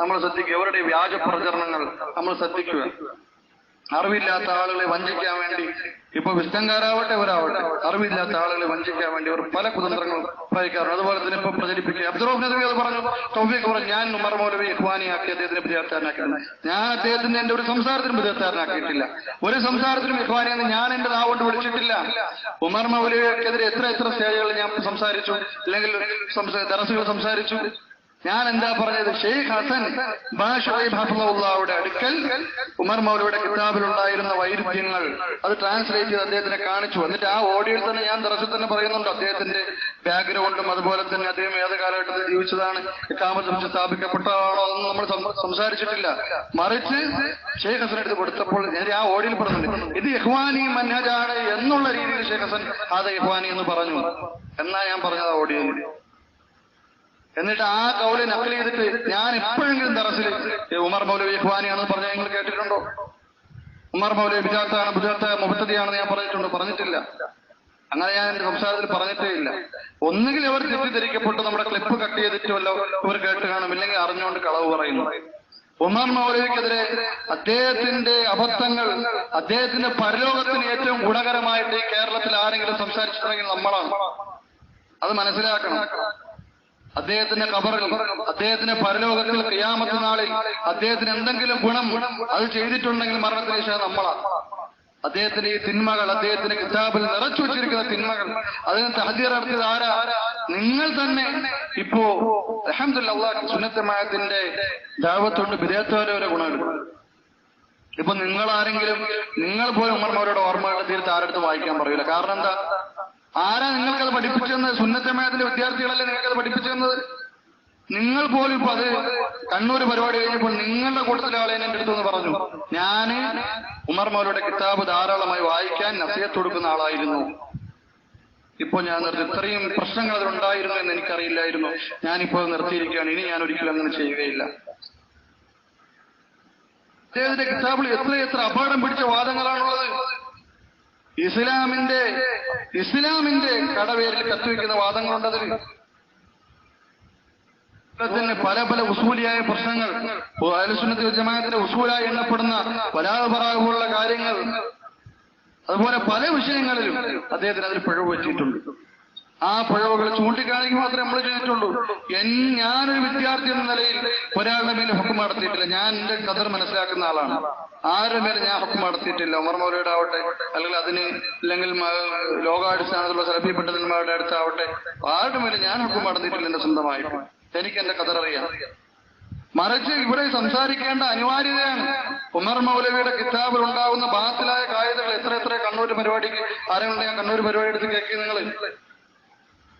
നമ്മൾ ശ്രദ്ധിക്കുക. അവരുടെ വ്യാജ പ്രചരണങ്ങൾ നമ്മൾ ശ്രദ്ധിക്കുക. അറിവില്ലാത്ത ആളുകളെ വഞ്ചിക്കാൻ വേണ്ടി ഇപ്പൊ വിസ്തംകാരാവട്ടെ ഒരാവട്ടെ അറിവില്ലാത്ത ആളുകളെ വഞ്ചിക്കാൻ വേണ്ടി അവർ പല കുതന്ത്രങ്ങളും പ്രയോഗിക്കാറുണ്ട് അതുപോലെ തന്നെ ഇപ്പൊ പ്രചരിപ്പിക്കുക. അബ്ദുറോഫ് അത് പറഞ്ഞു. തൗഫീഖ് പറഞ്ഞു. ഞാൻ ഉമർ മൗലവി ഇഖ്വാനിയാക്കി അദ്ദേഹത്തിന് വിദ്യാർത്ഥിയാക്കിയിട്ടുണ്ട് ഞാൻ അദ്ദേഹത്തിന് എന്റെ ഒരു സംസാരത്തിനും പ്രചാരത്താരനാക്കിയിട്ടില്ല ഒരു സംസാരത്തിനും ഇഖ്വാനിയെന്ന് ഞാൻ എന്റെ നാവോട്ട് വിളിച്ചിട്ടില്ല. ഉമർ മൗലവിക്കെതിരെ എത്ര എത്ര സ്റ്റേജുകളിൽ ഞാൻ സംസാരിച്ചു. അല്ലെങ്കിൽ ദറസുകൾ സംസാരിച്ചു. ഞാൻ എന്താ പറഞ്ഞത്? ഷെയ്ഖ് ഹസൻ ബാഷുടെ അടുക്കൽ ഉമർ മൗലയുടെ കിതാബിലുണ്ടായിരുന്ന വൈരുദ്ധ്യങ്ങൾ അത് ട്രാൻസ്ലേറ്റ് ചെയ്ത് അദ്ദേഹത്തിനെ കാണിച്ചു. എന്നിട്ട് ആ ഓഡിയോയിൽ തന്നെ ഞാൻ ദർശനം തന്നെ പറയുന്നുണ്ട്. അദ്ദേഹത്തിന്റെ ബാക്ക്ഗ്രൗണ്ടും അതുപോലെ തന്നെ അദ്ദേഹം ഏത് കാലഘട്ടത്തിൽ ജീവിച്ചതാണ് ഇക്കാമത്ത് സ്ഥാപിക്കപ്പെട്ടതാണോ അതൊന്നും നമ്മൾ സംസാരിച്ചിട്ടില്ല. മറിച്ച് ഷെയ്ഖ് ഹസൻ എടുത്ത് കൊടുത്തപ്പോൾ ഞാൻ ആ ഓഡിയോയിൽ പറഞ്ഞിട്ടുണ്ട് ഇത് ഇഹ്വാനി മന്നജാണ് എന്നുള്ള രീതിയിൽ ഷെയ്ഖ് ഹസൻ അത് ഇഹ്വാനി എന്ന് പറഞ്ഞു. എന്നാ ഞാൻ പറഞ്ഞത് ഓഡിയോയിൽ എന്നിട്ട് ആ കൗൽ നക്കൽ ചെയ്തിട്ട് ഞാൻ എപ്പോഴെങ്കിലും ദറസിൽ ഉമർ മൗലവി ഇഖ്വാനിയാണെന്ന് പറഞ്ഞ നിങ്ങൾ കേട്ടിട്ടുണ്ടോ? ഉമർ മൗലവി ബിജാത്താണ് ബുജാത്ത മുഹത്തതിയാണെന്ന് ഞാൻ പറഞ്ഞിട്ടുണ്ട്. പറഞ്ഞിട്ടില്ല. അങ്ങനെ ഞാൻ എന്റെ സംസാരത്തിൽ പറഞ്ഞിട്ടേ ഇല്ല. ഒന്നുകിൽ അവർ തെറ്റിദ്ധരിക്കപ്പെട്ട് നമ്മുടെ ക്ലിപ്പ് കട്ട് ചെയ്തിട്ട് വല്ലോ ഇവർ കേട്ട് കാണും. ഇല്ലെങ്കിൽ അറിഞ്ഞുകൊണ്ട് കളവ് പറയുന്നു. ഉമർ മൗലവിക്കെതിരെ അദ്ദേഹത്തിന്റെ അബദ്ധങ്ങൾ അദ്ദേഹത്തിന്റെ പരലോകത്തിന് ഏറ്റവും ഗുണകരമായിട്ട് ഈ കേരളത്തിൽ ആരെങ്കിലും സംസാരിച്ചിട്ടുണ്ടെങ്കിൽ നമ്മളാണ്. അത് മനസ്സിലാക്കണം. അദ്ദേഹത്തിന്റെ കബറിൽ അദ്ദേഹത്തിന്റെ പരലോകത്തിൽ ക്രിയാമത്തെ നാളിൽ അദ്ദേഹത്തിന് എന്തെങ്കിലും ഗുണം അത് ചെയ്തിട്ടുണ്ടെങ്കിൽ മരണത്തിന് ശേഷം നമ്മളാണ് അദ്ദേഹത്തിന്റെ ഈ തിന്മകൾ അദ്ദേഹത്തിന്റെ കിതാബിൽ നിറച്ചു വെച്ചിരിക്കുന്ന തിന്മകൾ അതിന് തഹദീർ നടത്തിയത് ആരാ? നിങ്ങൾ തന്നെ. ഇപ്പോ അഹമ്മദ് സുന്നത്തമായത്തിന്റെ ദാവത്തോണ്ട് വിദേഹത്തോരെ ഗുണങ്ങൾ. ഇപ്പൊ നിങ്ങൾ ആരെങ്കിലും നിങ്ങൾ പോലും ഉമ്മർമാരോട് ഓർമ്മകളുടെ തീർത്ത് ആരെടുത്ത് വായിക്കാൻ പറയൂല. കാരണം എന്താ? ആരാ നിങ്ങൾക്കത് പഠിപ്പിച്ചെന്നത് സുന്നത്തമയത്തിന്റെ വിദ്യാർത്ഥികളല്ലേ നിങ്ങൾക്കത് പഠിപ്പിച്ചെന്നത് നിങ്ങൾ പോലും ഇപ്പൊ അത് കണ്ണൂർ പരിപാടി കഴിഞ്ഞപ്പോൾ നിങ്ങളുടെ കൂട്ടത്തിലെ ആളെ എന്റെ എന്ന് പറഞ്ഞു. ഞാൻ ഉമർ മൗലയുടെ കിതാബ് ധാരാളമായി വായിക്കാൻ നസീഹത്ത് കൊടുക്കുന്ന ആളായിരുന്നു. ഇപ്പോൾ ഞാൻ നിർത്തി. ഇത്രയും പ്രശ്നങ്ങൾ അതിലുണ്ടായിരുന്നു എന്ന് എനിക്കറിയില്ലായിരുന്നു. ഞാനിപ്പോൾ അത് നിർത്തിയിരിക്കുകയാണ്. ഇനി ഞാൻ ഒരിക്കലും അങ്ങനെ ചെയ്യുകയില്ല. അദ്ദേഹത്തിന്റെ കിതാബിൽ എത്ര എത്ര അപകടം പിടിച്ച വാദങ്ങളാണുള്ളത്. ഇസ്ലാമിന്റെ ഇസ്ലാമിന്റെ കടവേരിൽ കത്തിവെക്കുന്ന വാദങ്ങളുണ്ടതിൽ പല പല ഉസൂലിയായ പ്രശ്നങ്ങൾ. അലുസുന്നത്തിൽ ജമാഅത്തിന്റെ ഉസൂലായി എണ്ണപ്പെടുന്ന പരാപരാഗമുള്ള കാര്യങ്ങൾ. അതുപോലെ പല വിഷയങ്ങളിലും അദ്ദേഹത്തിന് അതിൽ പിഴവ് പറ്റിയിട്ടുണ്ട്. ആ പിഴവുകൾ ചൂണ്ടിക്കാണിക്കുക മാത്രമേ നമ്മൾ ചെയ്തിട്ടുള്ളൂ. എൻ ഞാനൊരു വിദ്യാർത്ഥി എന്ന നിലയിൽ ഒരാളുടെ മേലെ ഹുക്കും നടത്തിയിട്ടില്ല. ഞാൻ എന്റെ കഥർ മനസ്സിലാക്കുന്ന ആളാണ്. ആരുടെ മേലെ ഞാൻ ഹുക്കും നടത്തിയിട്ടില്ല? ഉമർ മൗലയുടെ ആവട്ടെ അല്ലെങ്കിൽ അതിന് അല്ലെങ്കിൽ ലോകാടിസ്ഥാനത്തിലുള്ള ലോകാടിസ്ഥാനത്തിലുള്ള പണ്ഡിതന്മാരുടെ അടുത്താവട്ടെ ആരുടെ മേലെ ഞാൻ ഹുക്കും നടത്തിയിട്ടില്ല എന്റെ സ്വന്തമായിട്ട്? എനിക്ക് എന്റെ കഥർ അറിയാം. മറിച്ച് ഇവിടെ സംസാരിക്കേണ്ട അനിവാര്യതയാണ് ഉമർ മൗലവിയുടെ കിതാബിൽ ഉണ്ടാകുന്ന ബാത്തിലായ കായതകൾ എത്ര എത്ര കണ്ണൂർ പരിപാടിക്ക് ആരെങ്കിലും ഞാൻ കണ്ണൂർ പരിപാടി എടുത്ത് കേൾക്കി നിങ്ങൾ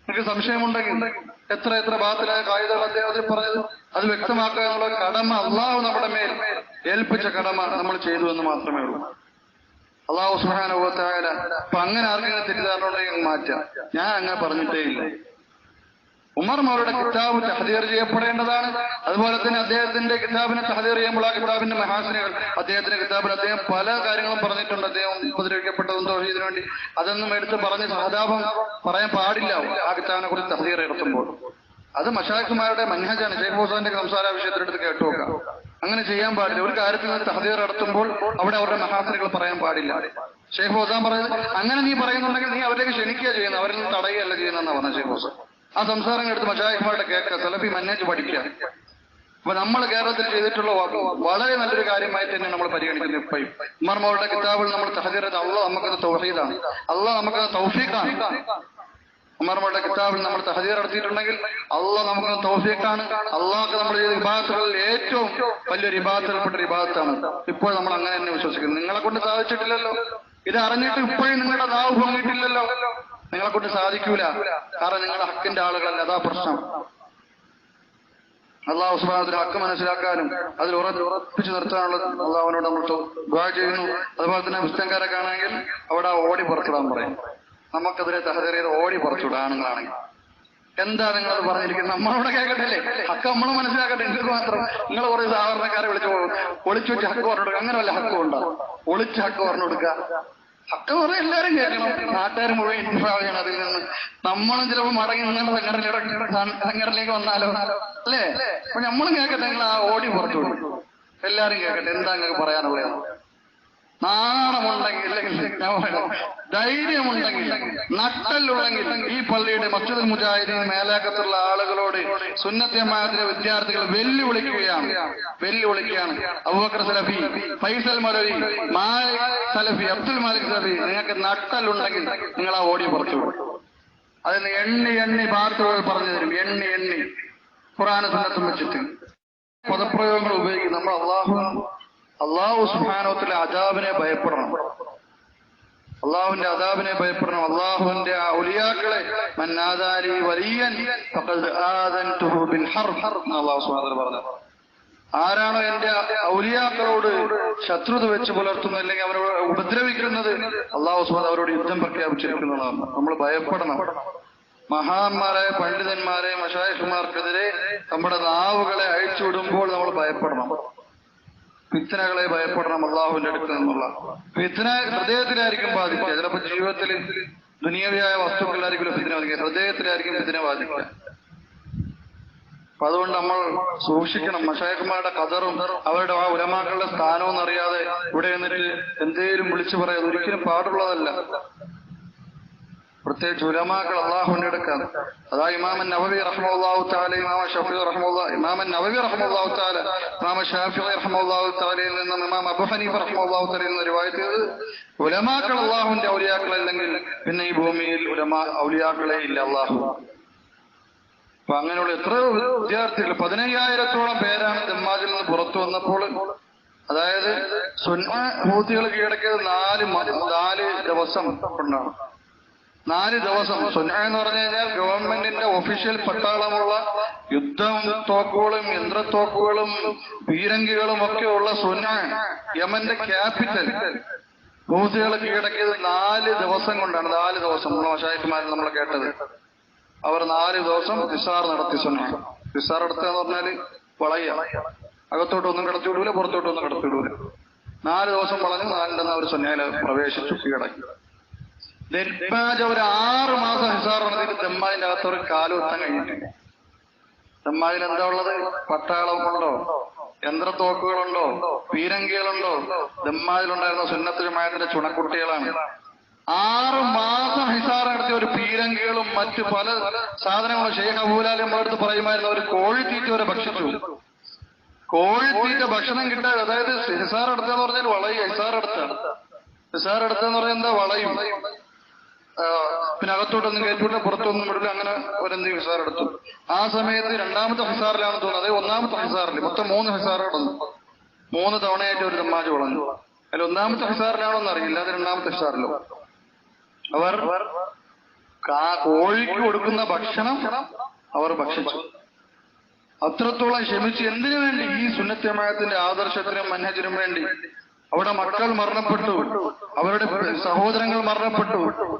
നിങ്ങൾക്ക് സംശയമുണ്ടെങ്കിൽ എത്ര എത്ര ബാത്തിലായ കായികകൾ അദ്ദേഹത്തിൽ പറഞ്ഞത് അത് വ്യക്തമാക്കുക എന്നുള്ള കടമ അള്ളാഹു നമ്മുടെ മേൽ ഏൽപ്പിച്ച കടമ നമ്മൾ ചെയ്തു എന്ന് മാത്രമേ ഉള്ളൂ. അള്ളാഹു സുഹാനുഭവത്തായ അപ്പൊ അങ്ങനെ ആർക്കെങ്കിലും തെറ്റിദ്ധാരണ ഉണ്ടെങ്കിൽ മാറ്റാം. ഞാൻ അങ്ങനെ പറഞ്ഞിട്ടേ ഇല്ല. ഉമർ മൗലയുടെ കിതാബ് തഹദീർ ചെയ്യപ്പെടേണ്ടതാണ്. അതുപോലെ തന്നെ അദ്ദേഹത്തിന്റെ കിതാബിനെ തഹദീർ ചെയ്യുമ്പോൾ ആ കിതാബിന്റെ മഹാസിനുകൾ അദ്ദേഹത്തിന്റെ കിതാബിൽ അദ്ദേഹം പല കാര്യങ്ങളും പറഞ്ഞിട്ടുണ്ട്. അദ്ദേഹം ഉപദ്രവിക്കപ്പെട്ടതും തോഹീദിനു വേണ്ടി. അതൊന്നും എടുത്ത് പറഞ്ഞ് സഹതാപം പറയാൻ പാടില്ല. ആ കിതാബിനെ കുറിച്ച് തഹദീർ നടത്തുമ്പോൾ അത് മഷാഖുമാരുടെ മൻഹജാണ്. ഷെയ്ഖ് ഹുസാന്റെ സംസാര വിഷയത്തിനെടുത്ത് കേട്ടു അങ്ങനെ ചെയ്യാൻ പാടില്ല. ഒരു കാര്യത്തിൽ നിന്ന് തഹദീർ നടത്തുമ്പോൾ അവിടെ അവരുടെ മഹാസിനുകൾ പറയാൻ പാടില്ല. ഷെയ്ഖ് ഹുസാൻ പറയുന്നത് അങ്ങനെ നീ പറയുന്നുണ്ടെങ്കിൽ നീ അവരിലേക്ക് ക്ഷണിക്കുക ചെയ്യുന്നത്. അവരിൽ നിന്ന് തടയുകയല്ല ചെയ്യുന്നതെന്നാണ് പറഞ്ഞത് ഷെയ്ഖ് ഹുസാൻ ആ സംസാരങ്ങൾ എടുത്ത് മഷായിമാരുടെ കേൾക്കുക സലഫി മന്നേജ് പഠിക്കുക. അപ്പൊ നമ്മൾ കേരളത്തിൽ ചെയ്തിട്ടുള്ള വളരെ നല്ലൊരു കാര്യമായിട്ട് തന്നെ നമ്മൾ പരിഗണിക്കുന്നത് ഇപ്പോഴും. ഉമ്മർമാരുടെ കിതാബിൽ നമ്മൾ സഹചര്യത അള്ള നമുക്കത് തൗഹീദാണ്. അള്ള നമുക്കത് തൗഫീഖാണ്. ഉമ്മർമാരുടെ കിതാബിൽ നമ്മൾ തഹദീർ നടത്തിയിട്ടുണ്ടെങ്കിൽ അള്ള നമുക്ക് തൗഫീഖാണ്. അള്ളാഹ് നമ്മൾ ചെയ്ത വിഭാഗത്തുകളിൽ ഏറ്റവും വലിയൊരു വിഭാഗത്തിൽപ്പെട്ട ഒരു വിഭാഗത്താണ് ഇപ്പോൾ നമ്മൾ അങ്ങനെ തന്നെ വിശ്വസിക്കുന്നത് നിങ്ങളെ കൊണ്ട് സാധിച്ചിട്ടില്ലല്ലോ. ഇത് അറിഞ്ഞിട്ട് ഇപ്പോഴും നിങ്ങളുടെ നാവ് പൊങ്ങിയിട്ടില്ലല്ലോ നിങ്ങളെ കൊണ്ട് സാധിക്കൂല. കാരണം നിങ്ങളെ ഹക്കിന്റെ ആളുകളല്ല അതാ പ്രശ്നം. അള്ളാഹു സുബാനത്തിൽ ഹക്ക് മനസ്സിലാക്കാനും അതിൽ ഉറ- ഉറപ്പിച്ചു നിർത്താനുള്ള അള്ളാഹുവിനോട് നമ്മൾ ദ്വാ ചെയ്യുന്നു. അതുപോലെ തന്നെ മുസ്ലിംകാരെ കാണാമെങ്കിൽ അവിടെ ഓടി പുറത്തിടാൻ പറയും. നമുക്കെതിരെ തഹദീർ ഓടി പുറത്തിടുക ആണുങ്ങളാണെങ്കിൽ. എന്താ നിങ്ങളത് പറഞ്ഞിരിക്കുന്നത്? നമ്മളവിടെ കേൾക്കട്ടില്ലേ ഹക്ക് നമ്മൾ മനസ്സിലാക്കട്ടെ. നിങ്ങൾക്ക് മാത്രം. നിങ്ങൾ കുറെ സാധാരണക്കാരെ വിളിച്ചു ഒളിച്ചു വെച്ച് ഹക്ക് പറഞ്ഞു കൊടുക്കുക അങ്ങനെ വല്ല ഹക്കും ഉണ്ടോ ഒളിച്ച് ഹക്ക് പറഞ്ഞു കൊടുക്കുക ഹക്ക് കുറെ. എല്ലാരും കേൾക്കണം നാട്ടുകാർ മുഴുവൻ ഇൻഫ്രാവ് ചെയ്യണം അതിൽ നിന്ന്. നമ്മളും ചിലപ്പോൾ മടങ്ങി നിങ്ങളുടെ സംഘടനയിലേക്ക് സംഘടനയിലേക്ക് വന്നാലോ? അല്ലേ? അപ്പൊ നമ്മളും കേൾക്കട്ടെ നിങ്ങൾ ആ ഓടി പുറത്തു എല്ലാരും കേൾക്കട്ടെ എന്താ നിങ്ങൾക്ക് പറയാനുള്ളത്? നാണമുണ്ടെങ്കിൽ ധൈര്യമുണ്ടെങ്കിൽ നട്ടല്ലുണ്ടെങ്കിൽ ഈ പള്ളിയുടെ മസ്ജിദ് മുജാഹിദീൻ മേലാക്കത്തുള്ള ആളുകളോട് സുന്നത്യമായതിലെ വിദ്യാർത്ഥികൾ വെല്ലുവിളിക്കുകയാണ്. വെല്ലുവിളിക്കുകയാണ്. അബൂബക്കർ സലഫി ഫൈസൽ മലവി മാലിക് സലഫി അബ്ദുൽ മാലിക് സലഫി നിങ്ങൾക്ക് നട്ടല്ലുണ്ടെങ്കിൽ നിങ്ങൾ ആ ഓടി പുറത്തു അതിന് എണ്ണി എണ്ണി വാർത്തകൾ പറഞ്ഞു തരും. എണ്ണി എണ്ണി. ഖുറാന സുന്നത്തും വെച്ചിട്ട്. പദപ്രയോഗങ്ങൾ ഉപയോഗിക്കും നമ്മൾ അള്ളാഹു അള്ളാഹു സുഹാനോത്തിലെ അതാബിനെ ഭയപ്പെടണം. അള്ളാഹുവിന്റെ അതാബിനെ ഭയപ്പെടണം. അള്ളാഹുവിന്റെ ആ ഒലിയാക്കളെ മന്നാദാലി വതആല പറഞ്ഞു. ആരാണോ എന്റെ ഔലിയാക്കളോട് ശത്രുത വെച്ച് പുലർത്തുന്നത് അല്ലെങ്കിൽ അവരോട് ഉപദ്രവിക്കുന്നത് അള്ളാഹു സുഹാദ് അവരോട് യുദ്ധം പ്രഖ്യാപിച്ചിരിക്കുന്നതാണ് നമ്മൾ ഭയപ്പെടണം. മഹാന്മാരായ പണ്ഡിതന്മാരെ മഷായഖുമാർക്കെതിരെ നമ്മുടെ നാവുകളെ അഴിച്ചുവിടുമ്പോൾ നമ്മൾ ഭയപ്പെടണം. ഫിത്തനകളെ ഭയപ്പെടണം അള്ളാഹുവിന്റെ അടുത്ത് നിന്നുള്ള. ഫിത്തന ഹൃദയത്തിലായിരിക്കും ബാധിക്കുക. ചിലപ്പോൾ ജീവിതത്തിൽ ദുനിയവിയായ വസ്തുക്കളിലായിരിക്കും ഫിത്തന ബാധിക്കുക. ഹൃദയത്തിലായിരിക്കും ഫിത്തന ബാധിക്കുക. അപ്പൊ അതുകൊണ്ട് നമ്മൾ സൂക്ഷിക്കണം. മഷായക്കന്മാരുടെ കതറും അവരുടെ ആ ഉലമാക്കളുടെ സ്ഥാനവും അറിയാതെ ഇവിടെ നിന്നിട്ട് എന്തേലും വിളിച്ചു പറയാതെ ഒരിക്കലും പാടുള്ളതല്ല. പ്രത്യേകിച്ച് ഉലമാക്കൾ അള്ളാഹുവിന്റെ അടുക്കാണ് അതാ ഇമാമൻ നവവി റഹ്മുല്ലാഹു താല ഇമാമ ഷഫി റഹ്മുള്ള ഇമാമൻ നവവി റഹ്മുല്ലാഹു താല ഇമാമ ഷാഫി റഹ്മുല്ലാഹു താലയിൽ നിന്നും ഇമാം അബു ഹനീഫ് റഹ്മുല്ലാഹു താലയിൽ നിന്ന് റിവായത്ത് ചെയ്ത് ഉലമാക്കൾ അള്ളാഹുവിന്റെ ഔലിയാക്കൾ അല്ലെങ്കിൽ പിന്നെ ഈ ഭൂമിയിൽ ഉലമാ ഔലിയാക്കളെ ഇല്ല അള്ളാഹു അപ്പൊ അങ്ങനെയുള്ള എത്രയോ വിദ്യാർത്ഥികൾ പതിനയ്യായിരത്തോളം പേരാണ് ദമ്മാജിൽ നിന്ന് പുറത്തു വന്നപ്പോൾ. അതായത് ഹൂത്തികൾ കീഴടക്കിയത് നാല് നാല് ദിവസം കൊണ്ടാണ്. നാല് ദിവസം. സുന്ന എന്ന് പറഞ്ഞു കഴിഞ്ഞാൽ ഗവൺമെന്റിന്റെ ഒഫീഷ്യൽ പട്ടാളമുള്ള യുദ്ധം തോക്കുകളും യന്ത്രത്തോക്കുകളും പീരങ്കികളും ഒക്കെ ഉള്ള സുന്ന യമന്റെ ക്യാപിറ്റൽ ഹൂസികൾ കീഴടക്കിയത് നാല് ദിവസം കൊണ്ടാണ്. നാല് ദിവസം. മഷായിക്കുമാർ നമ്മൾ കേട്ടത്. അവർ നാല് ദിവസം നിസാർ നടത്തി സുന്ന. നിസാർ എന്ന് പറഞ്ഞാൽ വളയ അകത്തോട്ടൊന്നും കടത്തിവിടൂല പുറത്തോട്ടൊന്നും കടത്തിവിടൂല. നാല് ദിവസം വളഞ്ഞ് നാലിന്റെ അവർ സുന്നയിൽ പ്രവേശിച്ചു കീഴടക്കി. ദൽബാജ് ഒരു ആറ് മാസം ഹിസാർ നടത്തിയിട്ട് ദമ്മാജിന്റെ അകത്ത് ഒരു കാലുത്താൻ കഴിഞ്ഞിട്ടില്ല. ദമ്മാജിൽ എന്താ ഉള്ളത്? പട്ടാളമുണ്ടോ? യന്ത്രത്തോക്കുകളുണ്ടോ? പീരങ്കികളുണ്ടോ? ദമ്മാജിലുണ്ടായിരുന്ന സുന്നത്തുമായത്തിന്റെ ചുണക്കുട്ടികളാണ്. ആറ് മാസം ഹിസാർ നടത്തിയ ഒരു പീരങ്കികളും മറ്റു പല സാധനങ്ങളും ഷെയ്ഖ് അബൂലാലി നമ്മളടുത്ത് പറയുമായിരുന്നു ഒരു കോഴിത്തീറ്റ വരെ ഭക്ഷിച്ചു. കോഴിത്തീറ്റ ഭക്ഷണം കിട്ടാതെ അതായത് ഹിസാർ എടുത്തെന്ന് പറഞ്ഞാൽ വളയും ഹിസാർ എടുത്ത. ഹിസാർ എടുത്തെന്ന് പറഞ്ഞാൽ എന്താ? വളയും. പിന്നെ അകത്തോട്ടൊന്നും കയറ്റൂട്ട പുറത്തൊന്നും വിടില്ല അങ്ങനെ ഒരെന്തെങ്കിലും ഹിസാർ എടുത്തു ആ സമയത്ത് രണ്ടാമത്തെ ഹിസാറിലാണെന്ന് തോന്നുന്നത് അതായത് ഒന്നാമത്തെ ഹിസാറിൽ മൊത്തം മൂന്ന് ഹിസാർ മൂന്ന് തവണയായിട്ട് ഒരു ദമ്മാജ് വളഞ്ഞു. അതിൽ ഒന്നാമത്തെ ഹിസാറിലാണോന്ന് അറിയില്ല. അത് രണ്ടാമത്തെ ഹിസാറിലോ? അവർ കോഴിക്ക് കൊടുക്കുന്ന ഭക്ഷണം അവർ ഭക്ഷിച്ചു. അത്രത്തോളം ക്ഷമിച്ച്. എന്തിനു വേണ്ടി? ഈ സുന്നത്യമായത്തിന്റെ ആദർശത്തിനും മനഹജിനും വേണ്ടി. അവിടെ മക്കൾ മരണപ്പെട്ടു. അവരുടെ സഹോദരങ്ങൾ മരണപ്പെട്ടു.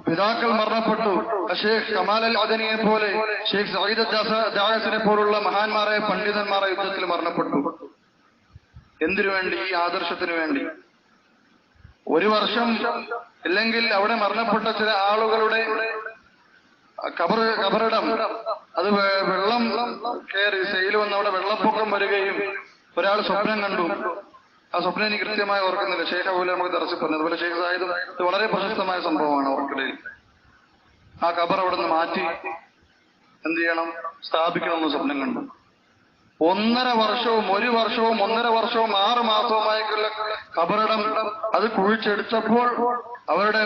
പിതാക്കൾ മരണപ്പെട്ടു. ഷേഖ് കമാൽ അൽ അദനിയെ പോലെ ഷേഖ് സയ്യിദ് ദാസിനെ പോലുള്ള മഹാന്മാരായ പണ്ഡിതന്മാരെ യുദ്ധത്തിൽ മരണപ്പെട്ടു. എന്തിനു വേണ്ടി? ഈ ആദർശത്തിന് വേണ്ടി. ഒരു വർഷം ഇല്ലെങ്കിൽ അവിടെ മരണപ്പെട്ട ചില ആളുകളുടെ കബർ കബറിടം. അത് വെള്ളം കയറി സെയിൽ വന്ന് അവിടെ വെള്ളപ്പൊക്കം വരികയും ഒരാൾ സ്വപ്നം കണ്ടു. ആ സ്വപ്നം എനിക്ക് കൃത്യമായി ഓർക്കുന്നില്ല. ശേഖ അബൂല നമുക്ക് തറച്ചു പറഞ്ഞു അതുപോലെ ശേഖ സാഹിദ് വളരെ പ്രശസ്തമായ സംഭവമാണ് അവർക്കിടയിൽ. ആ ഖബർ അവിടെ നിന്ന് മാറ്റി എന്ത് ചെയ്യണം? സ്ഥാപിക്കണമെന്ന് സ്വപ്നം കണ്ടു. ഒന്നര വർഷവും ഒരു വർഷവും ഒന്നര വർഷവും ആറ് മാസവുമായിട്ടുള്ള ഖബറിടം അത് കുഴിച്ചെടുത്തപ്പോൾ അവരുടെ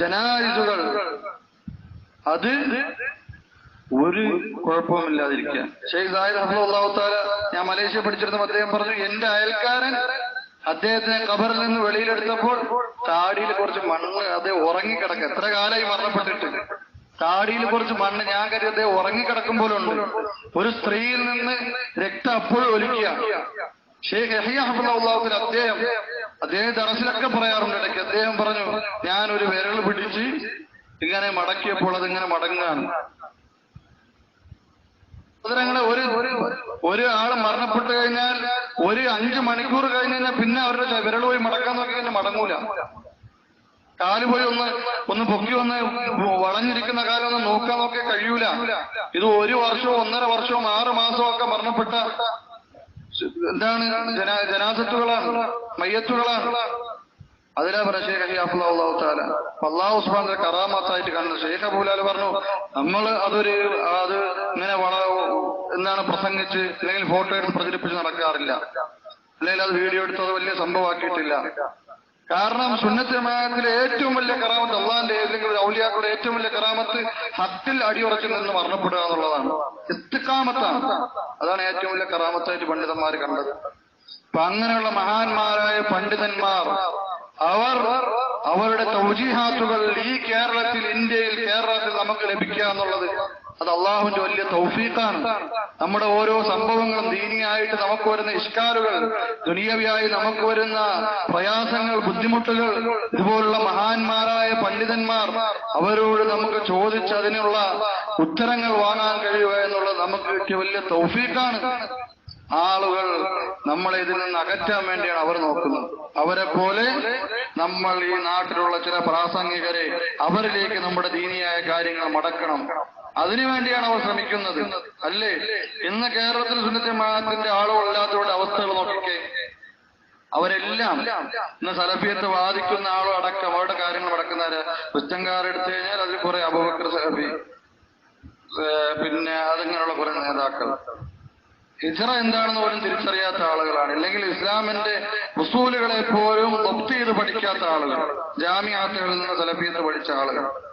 ജനായുസുകൾ അത് ഒരു കുഴപ്പവുമില്ലാതിരിക്കുക. ഷെയ്ഖ് സാഹിദ് അഹമ്മദ് ഞാൻ മലേഷ്യ പഠിച്ചിരുന്ന അദ്ദേഹം പറഞ്ഞു എന്റെ അയൽക്കാരൻ അദ്ദേഹത്തിനെ കബറിൽ നിന്ന് വെളിയിലെടുത്തപ്പോൾ താടിയിൽ കുറച്ച് മണ്ണ് അദ്ദേഹം ഉറങ്ങിക്കിടക്കുക. എത്ര കാലമായി മരണപ്പെട്ടിട്ട്? താടിയിൽ കുറച്ച് മണ്ണ് ഞാൻ കരുതി അദ്ദേഹം ഉറങ്ങിക്കിടക്കുമ്പോഴുണ്ട്. ഒരു സ്ത്രീയിൽ നിന്ന് രക്തം അപ്പോഴും ഒലിക്കുക. ഷെയ്ഖ് യഹിയ അഹമ്മദ് അദ്ദേഹം അദ്ദേഹം ദറസിലൊക്കെ പറയാറുണ്ട് ഇടയ്ക്ക്. അദ്ദേഹം പറഞ്ഞു ഞാൻ ഒരു വിരൽ പിടിച്ച് ഇങ്ങനെ മടക്കിയപ്പോൾ അതിങ്ങനെ മടങ്ങാണ് സഹോദരങ്ങളെ ഒരു ഒരു ആൾ മരണപ്പെട്ടു കഴിഞ്ഞാൽ ഒരു അഞ്ചു മണിക്കൂർ കഴിഞ്ഞ് കഴിഞ്ഞാൽ പിന്നെ അവരുടെ വിരൽ പോയി മടക്കാൻ നോക്കി കഴിഞ്ഞാൽ മടങ്ങൂല. കാൽ പോയി ഒന്ന് ഒന്ന് പൊക്കി വന്ന് വളഞ്ഞിരിക്കുന്ന കാലം ഒന്ന് നോക്കാൻ നോക്കി കഴിയൂല. ഇത് ഒരു വർഷവും ഒന്നര വർഷവും ആറ് മാസവും ഒക്കെ മരണപ്പെട്ട എന്താണ്? ജനാ ജനാസത്തുകളാണ് മയ്യത്തുകളാണ്. അതിലാ പറഞ്ഞ ഷേഖ് അഹിയാഫുല്ലാ അള്ളാഹു താല അള്ളാഹു സുബാന്റെ കറാമത്തായിട്ട് കാണുന്നത്. ഷേഖ് അബൂലാൽ പറഞ്ഞു നമ്മൾ അതൊരു അത് ഇങ്ങനെ വള എന്താണ് പ്രസംഗിച്ച് അല്ലെങ്കിൽ ഫോട്ടോ എടുത്ത് പ്രചരിപ്പിച്ച് നടക്കാറില്ല. അല്ലെങ്കിൽ അത് വീഡിയോ എടുത്ത് അത് വലിയ സംഭവമാക്കിയിട്ടില്ല. കാരണം സുന്നത്ത് ജമാഅത്തിലെ ഏറ്റവും വലിയ കറാമത്ത് അള്ളാന്റെ ഏതെങ്കിലും ഔലിയാക്കളുടെ ഏറ്റവും വലിയ കറാമത്ത് ഹത്തിൽ അടിയുറച്ചു നിന്ന് മരണപ്പെടുക എന്നുള്ളതാണ്. ഇസ്തിക്കാമത്താണ് അതാണ് ഏറ്റവും വലിയ കറാമത്തായിട്ട് പണ്ഡിതന്മാർ കണ്ടത്. അപ്പൊ അങ്ങനെയുള്ള മഹാന്മാരായ പണ്ഡിതന്മാർ അവർ അവരുടെ തൗജിഹാത്തുകൾ ഈ കേരളത്തിൽ ഇന്ത്യയിൽ കേരളത്തിൽ നമുക്ക് ലഭിക്കുക എന്നുള്ളത് അത് അള്ളാഹുവിന്റെ വലിയ തൗഫീഖാണ്. നമ്മുടെ ഓരോ സംഭവങ്ങളും ദീനിയായിട്ട് നമുക്ക് വരുന്ന ഇഷ്കാലുകൾ ദുനിയവിയായി നമുക്ക് വരുന്ന പ്രയാസങ്ങൾ ബുദ്ധിമുട്ടുകൾ ഇതുപോലുള്ള മഹാന്മാരായ പണ്ഡിതന്മാർ അവരോട് നമുക്ക് ചോദിച്ച് അതിനുള്ള ഉത്തരങ്ങൾ വാങ്ങാൻ കഴിയുക എന്നുള്ളത് നമുക്ക് കിട്ടിയ വലിയ തൗഫീഖാണ്. ആളുകൾ നമ്മളെ ഇതിൽ നിന്ന് അകറ്റാൻ വേണ്ടിയാണ് അവർ നോക്കുന്നത്. അവരെ പോലെ നമ്മൾ ഈ നാട്ടിലുള്ള ചില പ്രാസംഗികരെ അവരിലേക്ക് നമ്മുടെ ദീനിയായ കാര്യങ്ങൾ മടക്കണം. അതിനുവേണ്ടിയാണ് അവർ ശ്രമിക്കുന്നത്. അല്ലേ? ഇന്ന് കേരളത്തിൽ സുന്നത്തമാത്തിന്റെ ആളുകളല്ലാത്തവരുടെ അവസ്ഥകൾ നോക്കിക്കേ. അവരെല്ലാം ഇന്ന് സലഫിയത്ത് വാദിക്കുന്ന ആളും അടക്കം അവരുടെ കാര്യങ്ങൾ നടക്കുന്നവര് പുസ്തങ്കാർ എടുത്തു കഴിഞ്ഞാൽ അതിൽ കുറെ അബുബക്കർ സലഫി പിന്നെ അതിങ്ങനെയുള്ള കുറെ നേതാക്കൾ. ഹിജറ എന്താണെന്ന് പോലും തിരിച്ചറിയാത്ത ആളുകളാണ്. അല്ലെങ്കിൽ ഇസ്ലാമിന്റെ ഉസൂലുകളെ പോലും ഒപ്റ്റ് ചെയ്ത് പഠിക്കാത്ത ആളുകൾ ജാമ്യാത്തകളിൽ നിന്ന് സലഫിയത്ത് പഠിച്ച ആളുകൾ.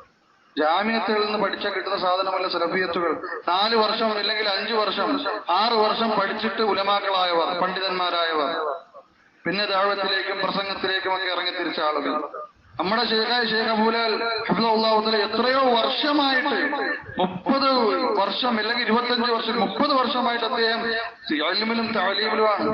ജാമ്യത്തുകളിൽ നിന്ന് പഠിച്ചാൽ കിട്ടുന്ന സാധനമല്ല സലഫിയത്തുകൾ നാല് വർഷം അല്ലെങ്കിൽ അഞ്ചു വർഷം ആറു വർഷം പഠിച്ചിട്ട് ഉലമാക്കളായവർ പണ്ഡിതന്മാരായവർ. പിന്നെ ദാഴത്തിലേക്കും പ്രസംഗത്തിലേക്കും ഒക്കെ ഇറങ്ങി തിരിച്ച ആളുകൾ. നമ്മുടെ ശേഖായ ശേഖ അബൂലാൽ അബ്ദുള്ള എത്രയോ വർഷമായിട്ട് മുപ്പത് വർഷം അല്ലെങ്കിൽ ഇരുപത്തഞ്ച് വർഷം മുപ്പത് വർഷമായിട്ട് അദ്ദേഹം അലിമിലും താലീമിലുമാണ്